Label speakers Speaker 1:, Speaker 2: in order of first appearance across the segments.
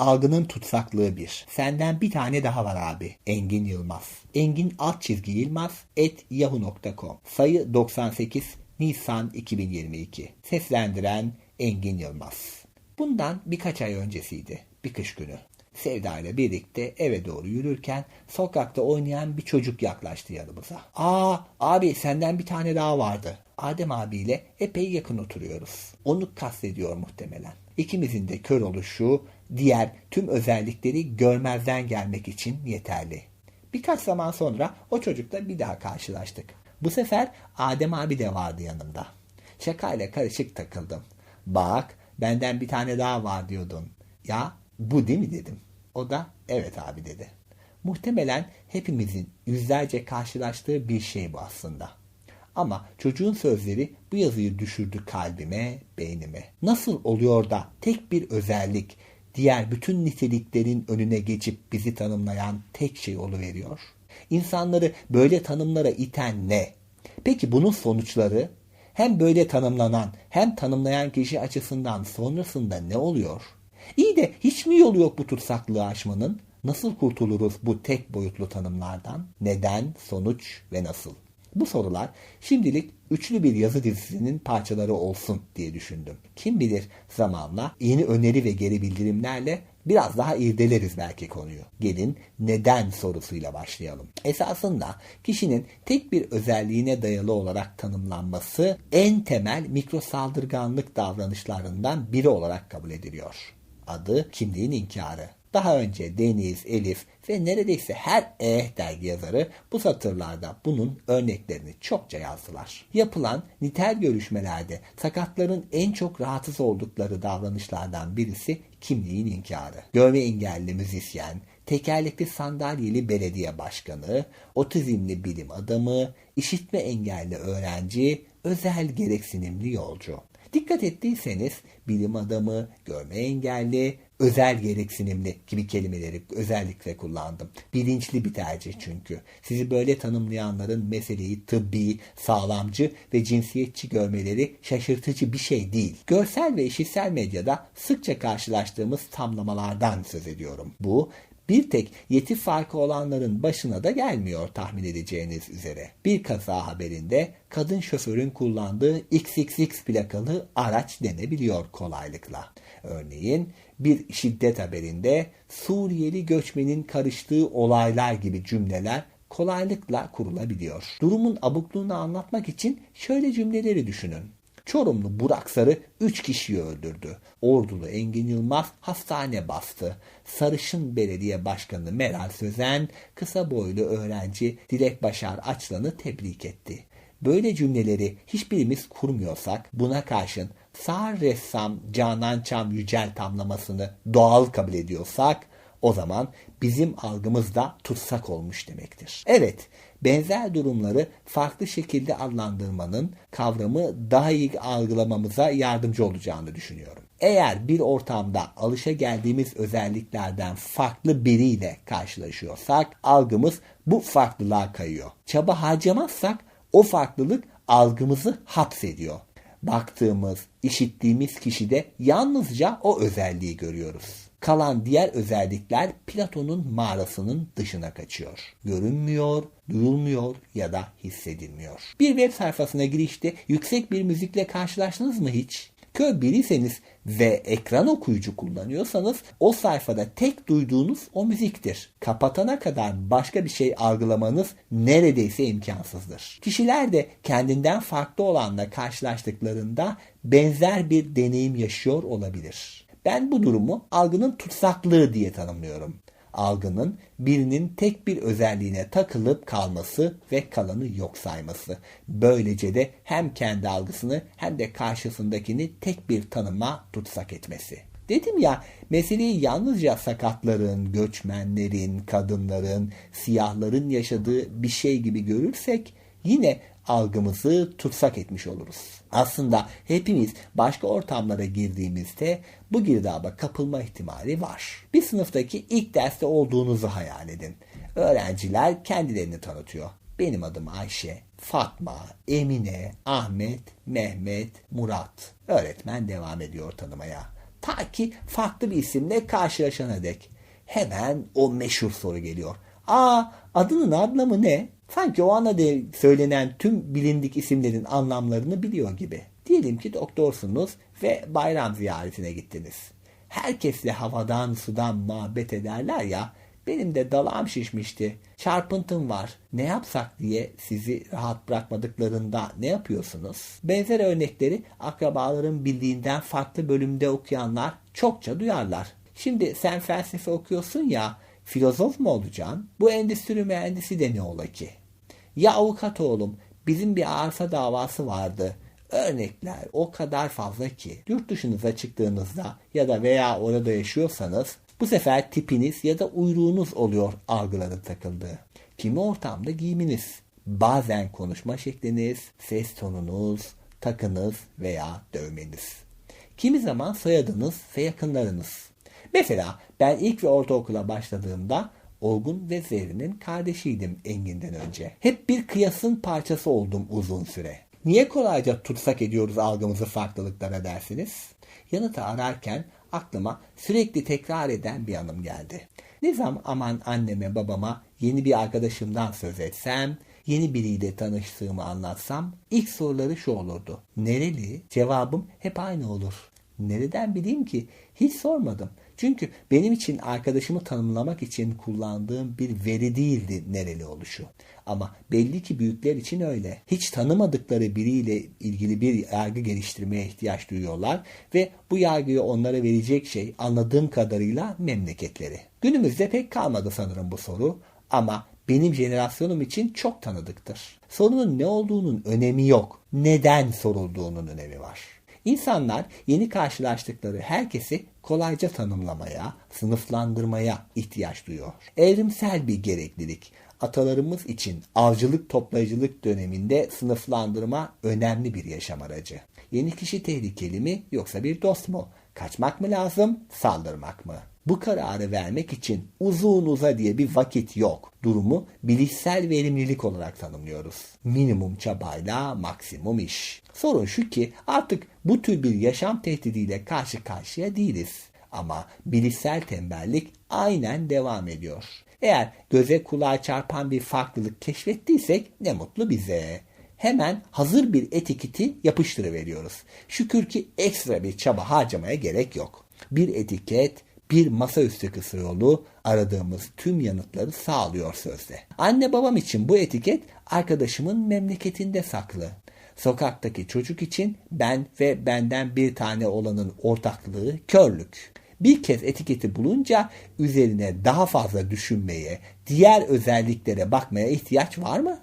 Speaker 1: Algının tutsaklığı bir. Senden bir tane daha var abi. Engin Yılmaz. Engin alt çizgi Yılmaz et yahoo.com. Sayı 98 Nisan 2022. Seslendiren Engin Yılmaz. Bundan birkaç ay öncesiydi. Bir kış günü. Sevda ile birlikte eve doğru yürürken sokakta oynayan bir çocuk yaklaştı yanımıza. Aa abi senden bir tane daha vardı. Adem abiyle epey yakın oturuyoruz. Onu kastediyor muhtemelen. İkimizin de kör oluşu diğer tüm özellikleri görmezden gelmek için yeterli. Birkaç zaman sonra o çocukla bir daha karşılaştık. Bu sefer Adem abi de vardı yanımda. Şakayla karışık takıldım. Bak benden bir tane daha var diyordun. Ya bu değil mi dedim. O da evet abi dedi. Muhtemelen hepimizin yüzlerce karşılaştığı bir şey bu aslında. Ama çocuğun sözleri bu yazıyı düşürdü kalbime, beynime. Nasıl oluyor da tek bir özellik diğer bütün niteliklerin önüne geçip bizi tanımlayan tek şey oluveriyor? İnsanları böyle tanımlara iten ne? Peki bunun sonuçları hem böyle tanımlanan hem tanımlayan kişi açısından sonrasında ne oluyor? İyi de hiç mi yolu yok bu tutsaklığı aşmanın? Nasıl kurtuluruz bu tek boyutlu tanımlardan? Neden, sonuç ve nasıl? Bu sorular şimdilik üçlü bir yazı dizisinin parçaları olsun diye düşündüm. Kim bilir zamanla yeni öneri ve geri bildirimlerle biraz daha irdeleriz belki konuyu. Gelin neden sorusuyla başlayalım. Esasında kişinin tek bir özelliğine dayalı olarak tanımlanması en temel mikro saldırganlık davranışlarından biri olarak kabul ediliyor. Adı kimliğin inkarı. Daha önce Deniz, Elif ve neredeyse her E dergi yazarı bu satırlarda bunun örneklerini çokça yazdılar. Yapılan nitel görüşmelerde sakatların en çok rahatsız oldukları davranışlardan birisi kimliğin inkarı. Görme engelli müzisyen, tekerlekli sandalyeli belediye başkanı, otizmli bilim adamı, işitme engelli öğrenci, özel gereksinimli yolcu. Dikkat ettiyseniz bilim adamı, görme engelli, özel gereksinimli gibi kelimeleri özellikle kullandım. Bilinçli bir tercih çünkü. Sizi böyle tanımlayanların meseleyi tıbbi, sağlamcı ve cinsiyetçi görmeleri şaşırtıcı bir şey değil. Görsel ve işitsel medyada sıkça karşılaştığımız tamlamalardan söz ediyorum. Bu bir tek yeti farkı olanların başına da gelmiyor tahmin edeceğiniz üzere. Bir kaza haberinde kadın şoförün kullandığı XXX plakalı araç denebiliyor kolaylıkla. Örneğin bir şiddet haberinde Suriyeli göçmenin karıştığı olaylar gibi cümleler kolaylıkla kurulabiliyor. Durumun abukluğunu anlatmak için şöyle cümleleri düşünün. Çorumlu Burak Sarı 3 kişiyi öldürdü. Ordulu Engin Yılmaz hastane bastı. Sarışın Belediye Başkanı Meral Sözen kısa boylu öğrenci Dilek Başar Açlan'ı tebrik etti. Böyle cümleleri hiçbirimiz kurmuyorsak buna karşın sağ ressam Canan Çam Yücel tamlamasını doğal kabul ediyorsak o zaman bizim algımız da tutsak olmuş demektir. Evet, benzer durumları farklı şekilde adlandırmanın kavramı daha iyi algılamamıza yardımcı olacağını düşünüyorum. Eğer bir ortamda alışa geldiğimiz özelliklerden farklı biriyle karşılaşıyorsak algımız bu farklılığa kayıyor. Çaba harcamazsak o farklılık algımızı hapsediyor. Baktığımız, işittiğimiz kişide yalnızca o özelliği görüyoruz. Kalan diğer özellikler Platon'un mağarasının dışına kaçıyor. Görünmüyor, duyulmuyor ya da hissedilmiyor. Bir web sayfasına girişte yüksek bir müzikle karşılaştınız mı hiç? Kör biriyseniz ve ekran okuyucu kullanıyorsanız o sayfada tek duyduğunuz o müziktir. Kapatana kadar başka bir şey algılamanız neredeyse imkansızdır. Kişiler de kendinden farklı olanla karşılaştıklarında benzer bir deneyim yaşıyor olabilir. Ben bu durumu algının tutsaklığı diye tanımlıyorum. Algının birinin tek bir özelliğine takılıp kalması ve kalanı yok sayması. Böylece de hem kendi algısını hem de karşısındakini tek bir tanıma tutsak etmesi. Dedim ya meseleyi yalnızca sakatların, göçmenlerin, kadınların, siyahların yaşadığı bir şey gibi görürsek yine algımızı tutsak etmiş oluruz. Aslında hepimiz başka ortamlara girdiğimizde bu girdaba kapılma ihtimali var. Bir sınıftaki ilk derste olduğunuzu hayal edin. Öğrenciler kendilerini tanıtıyor. Benim adım Ayşe, Fatma, Emine, Ahmet, Mehmet, Murat. Öğretmen devam ediyor tanımaya. Ta ki farklı bir isimle karşılaşana dek. Hemen o meşhur soru geliyor. Aa adının anlamı ne? Sanki o anda de söylenen tüm bilindik isimlerin anlamlarını biliyor gibi. Diyelim ki doktorsunuz ve bayram ziyaretine gittiniz. Herkesle havadan sudan muhabbet ederler ya benim de dalağım şişmişti. Çarpıntım var. Ne yapsak diye sizi rahat bırakmadıklarında ne yapıyorsunuz? Benzer örnekleri akrabaların bildiğinden farklı bölümde okuyanlar çokça duyarlar. Şimdi sen felsefe okuyorsun ya filozof mu olacaksın? Bu endüstri mühendisi de ne ola ki? Ya avukat oğlum bizim bir arsa davası vardı. Örnekler o kadar fazla ki yurt dışınıza çıktığınızda ya da veya orada yaşıyorsanız bu sefer tipiniz ya da uyruğunuz oluyor algıların takıldığı. Kimi ortamda giyiminiz, bazen konuşma şekliniz, ses tonunuz, takınız veya dövmeniz. Kimi zaman soyadınız ve yakınlarınız. Mesela ben ilk ve ortaokula başladığımda Olgun ve Zerrin'in kardeşiydim Engin'den önce. Hep bir kıyasın parçası oldum uzun süre. Niye kolayca tutsak ediyoruz algımızı farklılıklara dersiniz? Yanıtı ararken aklıma sürekli tekrar eden bir anım geldi. Ne zaman aman anneme babama yeni bir arkadaşımdan söz etsem, yeni biriyle tanıştığımı anlatsam ilk soruları şu olurdu. Nereli? Cevabım hep aynı olur. Nereden bileyim ki? Hiç sormadım. Çünkü benim için arkadaşımı tanımlamak için kullandığım bir veri değildi nereli oluşu. Ama belli ki büyükler için öyle. Hiç tanımadıkları biriyle ilgili bir yargı geliştirmeye ihtiyaç duyuyorlar ve bu yargıyı onlara verecek şey anladığım kadarıyla memleketleri. Günümüzde pek kalmadı sanırım bu soru ama benim jenerasyonum için çok tanıdıktır. Sorunun ne olduğunun önemi yok. Neden sorulduğunun önemi var. İnsanlar yeni karşılaştıkları herkesi kolayca tanımlamaya, sınıflandırmaya ihtiyaç duyuyor. Evrimsel bir gereklilik. Atalarımız için avcılık toplayıcılık döneminde sınıflandırma önemli bir yaşam aracı. Yeni kişi tehlikeli mi yoksa bir dost mu? Kaçmak mı lazım, saldırmak mı? Bu kararı vermek için uzun uza diye bir vakit yok. Durumu bilişsel verimlilik olarak tanımlıyoruz. Minimum çabayla maksimum iş. Sorun şu ki artık bu tür bir yaşam tehdidiyle karşı karşıya değiliz. Ama bilişsel tembellik aynen devam ediyor. Eğer göze kulağa çarpan bir farklılık keşfettiysek ne mutlu bize. Hemen hazır bir etiketi yapıştırıveriyoruz. Şükür ki ekstra bir çaba harcamaya gerek yok. Bir etiket, bir masaüstü kısa yolu aradığımız tüm yanıtları sağlıyor sözde. Anne babam için bu etiket arkadaşımın memleketinde saklı. Sokaktaki çocuk için ben ve benden bir tane olanın ortaklığı körlük. Bir kez etiketi bulunca üzerine daha fazla düşünmeye, diğer özelliklere bakmaya ihtiyaç var mı?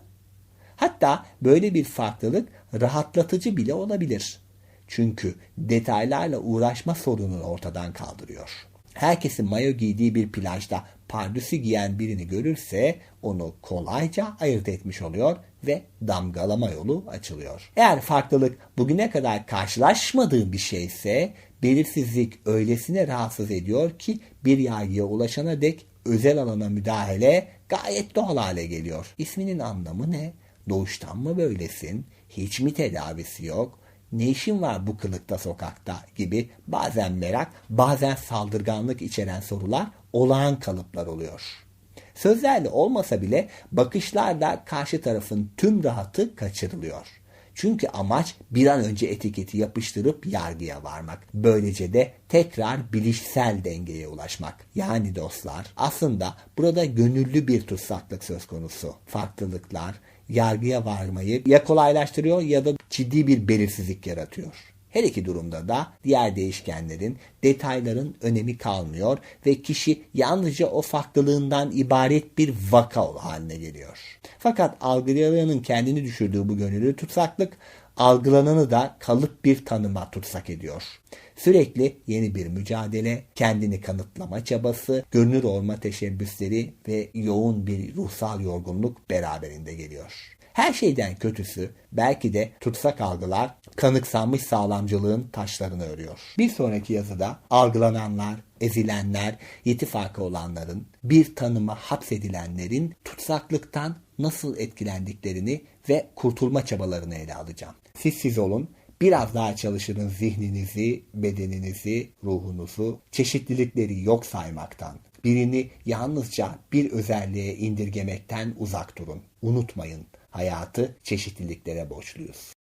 Speaker 1: Hatta böyle bir farklılık rahatlatıcı bile olabilir. Çünkü detaylarla uğraşma sorununu ortadan kaldırıyor. Herkesin mayo giydiği bir plajda pardüsü giyen birini görürse onu kolayca ayırt etmiş oluyor ve damgalama yolu açılıyor. Eğer farklılık bugüne kadar karşılaşmadığım bir şeyse belirsizlik öylesine rahatsız ediyor ki bir yargıya ulaşana dek özel alana müdahale gayet doğal hale geliyor. İsminin anlamı ne? Doğuştan mı böylesin? Hiç mi tedavisi yok? Ne işin var bu kılıkta sokakta gibi bazen merak, bazen saldırganlık içeren sorular olağan kalıplar oluyor. Sözlerle olmasa bile bakışlarla karşı tarafın tüm rahatı kaçırılıyor. Çünkü amaç bir an önce etiketi yapıştırıp yargıya varmak. Böylece de tekrar bilişsel dengeye ulaşmak. Yani dostlar aslında burada gönüllü bir tutsaklık söz konusu. Farklılıklar yargıya varmayı ya kolaylaştırıyor ya da ciddi bir belirsizlik yaratıyor. Her iki durumda da diğer değişkenlerin, detayların önemi kalmıyor ve kişi yalnızca o farklılığından ibaret bir vaka haline geliyor. Fakat algılayanın kendini düşürdüğü bu gönüllü tutsaklık algılananı da kalıp bir tanıma tutsak ediyor. Sürekli yeni bir mücadele, kendini kanıtlama çabası, görünür olma teşebbüsleri ve yoğun bir ruhsal yorgunluk beraberinde geliyor. Her şeyden kötüsü belki de tutsak algılar kanıksanmış sağlamcılığın taşlarını örüyor. Bir sonraki yazıda algılananlar, ezilenler, yetifakı olanların, bir tanıma hapsedilenlerin tutsaklıktan nasıl etkilendiklerini ve kurtulma çabalarını ele alacağım. Siz siz olun, Biraz daha çalışırın zihninizi, bedeninizi, ruhunuzu çeşitlilikleri yok saymaktan. Birini yalnızca bir özelliğe indirgemekten uzak durun. Unutmayın, hayatı çeşitliliklere borçluyuz.